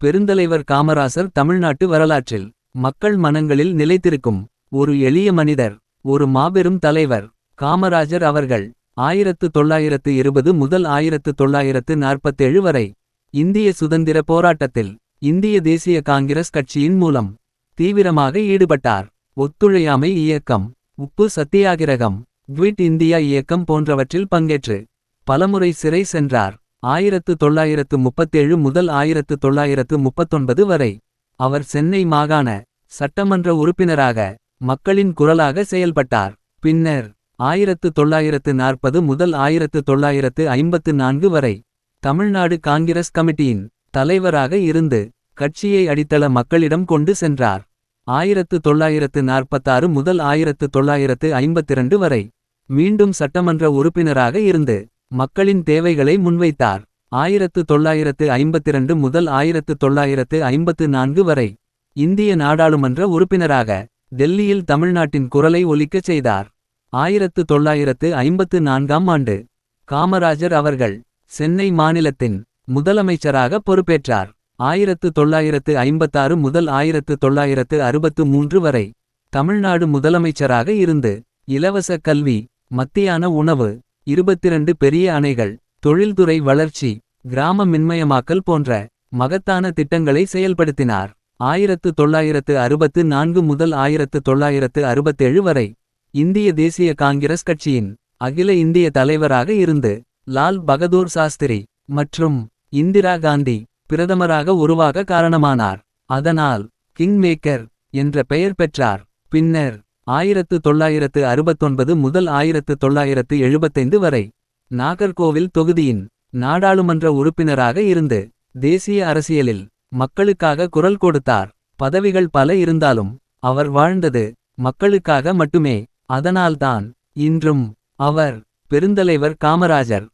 பெருந்தலைவர் காமராசர் தமிழ்நாட்டு வரலாற்றில் மக்கள் மனங்களில் நிலைத்திருக்கும் ஒரு எளிய மனிதர் ஒரு மாபெரும் தலைவர் காமராஜர் அவர்கள் ஆயிரத்து தொள்ளாயிரத்து இருபது முதல் ஆயிரத்து தொள்ளாயிரத்து நாற்பத்தேழு வரை இந்திய சுதந்திர போராட்டத்தில் இந்திய தேசிய காங்கிரஸ் கட்சியின் மூலம் தீவிரமாக ஈடுபட்டார். ஒத்துழையாமை இயக்கம் உப்பு சத்தியாகிரகம் குவிட் இந்தியா இயக்கம் போன்றவற்றில் பங்கேற்று பலமுறை சிறை சென்றார். ஆயிரத்து தொள்ளாயிரத்து முப்பத்தேழு முதல் ஆயிரத்து தொள்ளாயிரத்து முப்பத்தொன்பது வரை. அவர் சென்னை மாகாண சட்டமன்ற உறுப்பினராக மக்களின் குரலாக செயல்பட்டார். பின்னர் ஆயிரத்து தொள்ளாயிரத்து நாற்பது முதல் ஆயிரத்து தொள்ளாயிரத்து ஐம்பத்து நான்கு வரை தமிழ்நாடு காங்கிரஸ் கமிட்டியின் தலைவராக இருந்து கட்சியை அடித்தள மக்களிடம் கொண்டு சென்றார். ஆயிரத்து தொள்ளாயிரத்து நாற்பத்தாறு முதல் ஆயிரத்து தொள்ளாயிரத்து ஐம்பத்திரண்டு வரை மீண்டும் சட்டமன்ற உறுப்பினராக இருந்து மக்களின் தேவைகளை முன்வைத்தார். ஆயிரத்து தொள்ளாயிரத்து ஐம்பத்திரண்டு முதல் ஆயிரத்து தொள்ளாயிரத்து ஐம்பத்து நான்கு வரை இந்திய நாடாளுமன்ற உறுப்பினராக டெல்லியில் தமிழ்நாட்டின் குரலை ஒலிக்கச் செய்தார். ஆயிரத்து தொள்ளாயிரத்து ஐம்பத்து நான்காம் ஆண்டு காமராஜர் அவர்கள் சென்னை மாநிலத்தின் முதலமைச்சராக பொறுப்பேற்றார். ஆயிரத்து தொள்ளாயிரத்து ஐம்பத்தாறு முதல் ஆயிரத்து தொள்ளாயிரத்து அறுபத்து மூன்று வரை தமிழ்நாடு முதலமைச்சராக இருந்து இலவச கல்வி மத்தியான உணவு இருபத்திரண்டு பெரிய அணைகள் தொழில்துறை வளர்ச்சி கிராம மின்மயமாக்கல் போன்ற மகத்தான திட்டங்களை செயல்படுத்தினார். ஆயிரத்து தொள்ளாயிரத்து அறுபத்து நான்கு முதல் ஆயிரத்து தொள்ளாயிரத்து அறுபத்தேழு வரை இந்திய தேசிய காங்கிரஸ் கட்சியின் அகில இந்திய தலைவராக இருந்து லால் பகதூர் சாஸ்திரி மற்றும் இந்திரா காந்தி பிரதமராக உருவாக காரணமானார். அதனால் கிங்மேக்கர் என்ற பெயர் பெற்றார். பின்னர் ஆயிரத்து தொள்ளாயிரத்து அறுபத்தொன்பது முதல் ஆயிரத்து தொள்ளாயிரத்து எழுபத்தைந்து வரை. நாகர்கோவில் தொகுதியின் நாடாளுமன்ற உறுப்பினராக இருந்து தேசிய அரசியலில் மக்களுக்காக குரல் கொடுத்தார். பதவிகள் பல இருந்தாலும் அவர் வாழ்ந்தது மக்களுக்காக மட்டுமே. அதனால்தான் இன்றும் அவர் பெருந்தலைவர் காமராஜர்